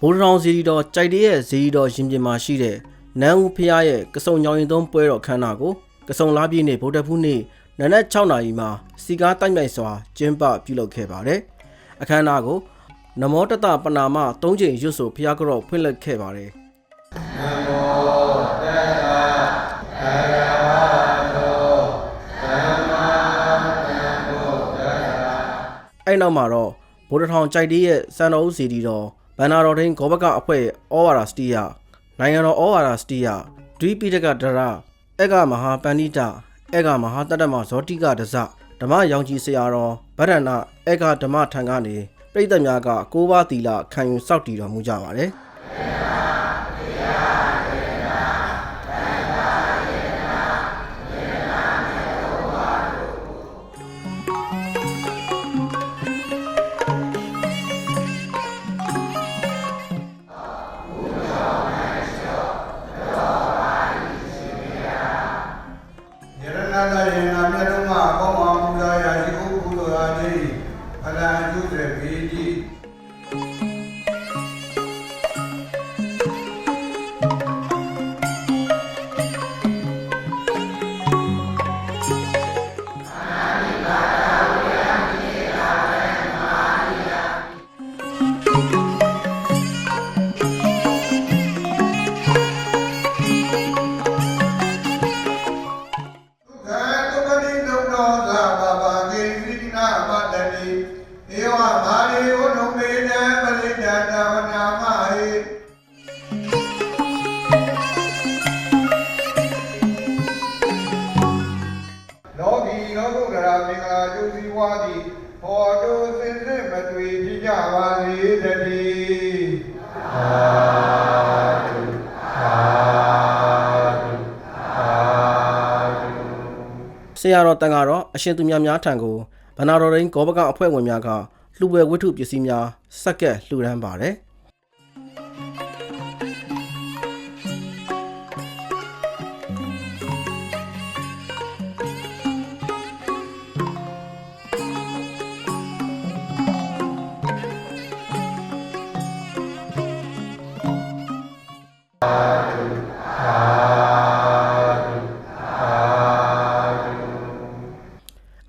ဘိုးတော်ဇီရီတော်ကြိုက်တဲ့ရဲ့ဇီရီတော်ရင်ပြင်မှာရှိတဲ့နန်းဦးဖျားရဲ့ကစုံညောင်ရင်သုံးပွဲတော်ခမ်းနားကိုကစုံလားပြည့်နေ့ဗုဒ္ဓဖူးနေ့နနက်6နာရီမှာစီကားတိုက်မြိုက်စွာကျင်းပပြုလုပ်ခဲ့ပါတယ်။အခမ်းအနားကို နမောတတပနာမ၃ချိန်ရွတ်ဆိုဖျားကြော့ဖွင့်လှစ်ခဲ့ပါတယ်။အဲ့နောက်မှာတော့ဗိုလ်တထောင်ကြိုက်တဲ့ရဲ့စံတော်ဦးစီတီတော်ဘန္နာတော်ဒင်းဂောဘကအဖွဲ့ဩဝါဒစတိယနိုင်ငံတော်ဩဝါဒစတိယဒွိပိတကဒရအေကမဟာပန္နိတအေကမဟာတတ္တမဇောတိကဒဇဓမ္မရောင်ကြီးဆရာတော်ဗဒ္ဒနာအေကဓမ္မထံကနေ ပြိတ္တများကကိုးပါးတီလာခံယူစောင့်တည်တော်မူကြပါတယ်ယ င်္ဂလာကျိုးစီဝါသည်ဟောတုစင်စစ်မတွေ့ဖြစ်ကြပါစေတည်းသာဓုသာဓုသာဓုဆရာတော်တန်ကတော့အရှင်သူများများထံကိုဗန္နာတော်ရင်းဂောဘကအဖွဲ့ဝင်များကလှူပွဲဝတ္ထုပစ္စည်းများစက္ကက်လှူဒန်းပါတယ်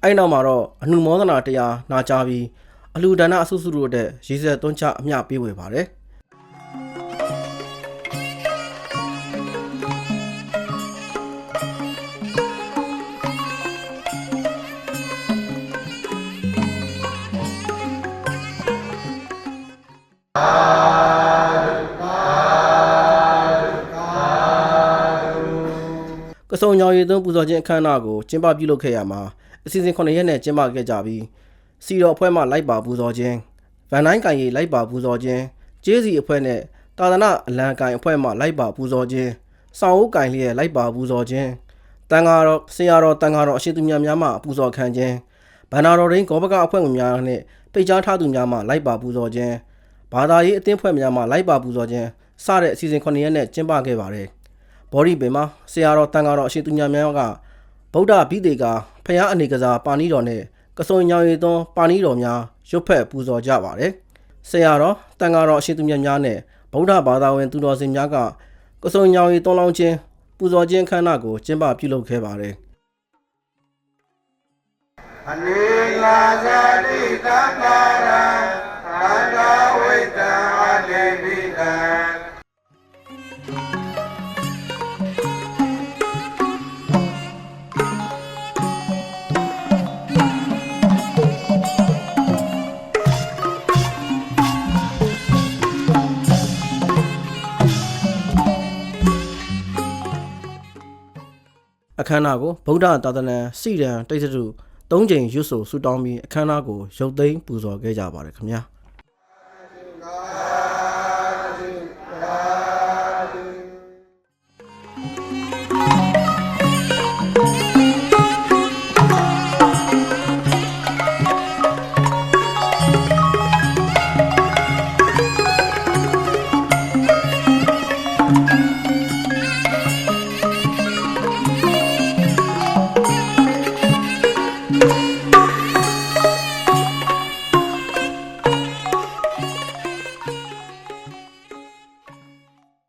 အဲ့နောက်မှာတော့အနုမောဒနာတရားနာကြားပြီးအလှူဒါနအဆုစုတို့တဲ့ရေစက်သွန်းချအမျှပေးဝေပါတယ်ကစုံညောင်ရည်သွန်းပူဇော်ခြင်းအခမ်းအနားကိုကျင်းပပြုလုပ်ခဲ့ရမှာ အစီအစဉ်9ရက်နဲ့ကျင်းပခဲ့ကြပြီးစီတော်အဖွဲ့မှလိုက်ပါပူဇော်ခြင်းဗန်တိုင်းကန်ရီလိုက်ပါပူဇော်ခြင်းကျေးစီအဖွဲ့နဲ့တာသနာအလံကန်အဖွဲ့မှလိုက်ပါပူဇော်ခြင်းစောင်းဦးကန်လျက်လိုက်ပါပူဇော်ခြင်းတန်ဃာတော်ဆရာတော်တန်ဃာတော်အရှိသူများများမှပူဇော်ခံခြင်းဗန္နာတော်ရင်းဂောဘကအဖွဲ့ဝင်များနဲ့ပိတ်ကြားထားသူများမှလိုက်ပါပူဇော်ခြင်းဘာသာရေးအသင်းဖွဲ့များမှလိုက်ပါပူဇော်ခြင်းစတဲ့အစီအစဉ်9ရက်နဲ့ကျင်းပခဲ့ပါတယ်ဘော်ဒီပင်မှာဆရာတော်တန်ဃာတော်အရှိသူများများက ဗုဒ္ဓဘိသေကာဖျားအနေကစားပါဏိတော်နဲ့ကစုံညောင်ရည်သွန်းပါဏိတော်များရွတ်ဖက်ပူဇော်ကြပါတယ်။ဆရာတော်တန်ဃာတော်အရှင်သူမြတ်များနဲ့ဗုဒ္ဓဘာသာဝင်သူတော်စင်များကကစုံညောင်ရည်သွန်းလောင်းခြင်းပူဇော်ခြင်းခမ်းနားကိုကျင်းပပြုလုပ်ခဲ့ပါတယ်အနေလာဇာတိတံ္ကာရံ အခမ်းအနားကိုဗုဒ္ဓသာသနာစီရန်တိတ်စတု၃ချိန်ရွတ်ဆိုဆုတောင်းပြီးအခမ်းအနားကိုရုပ်သိမ်းပူဇော်ခဲ့ကြပါတယ်ခင်ဗျာ။ကာ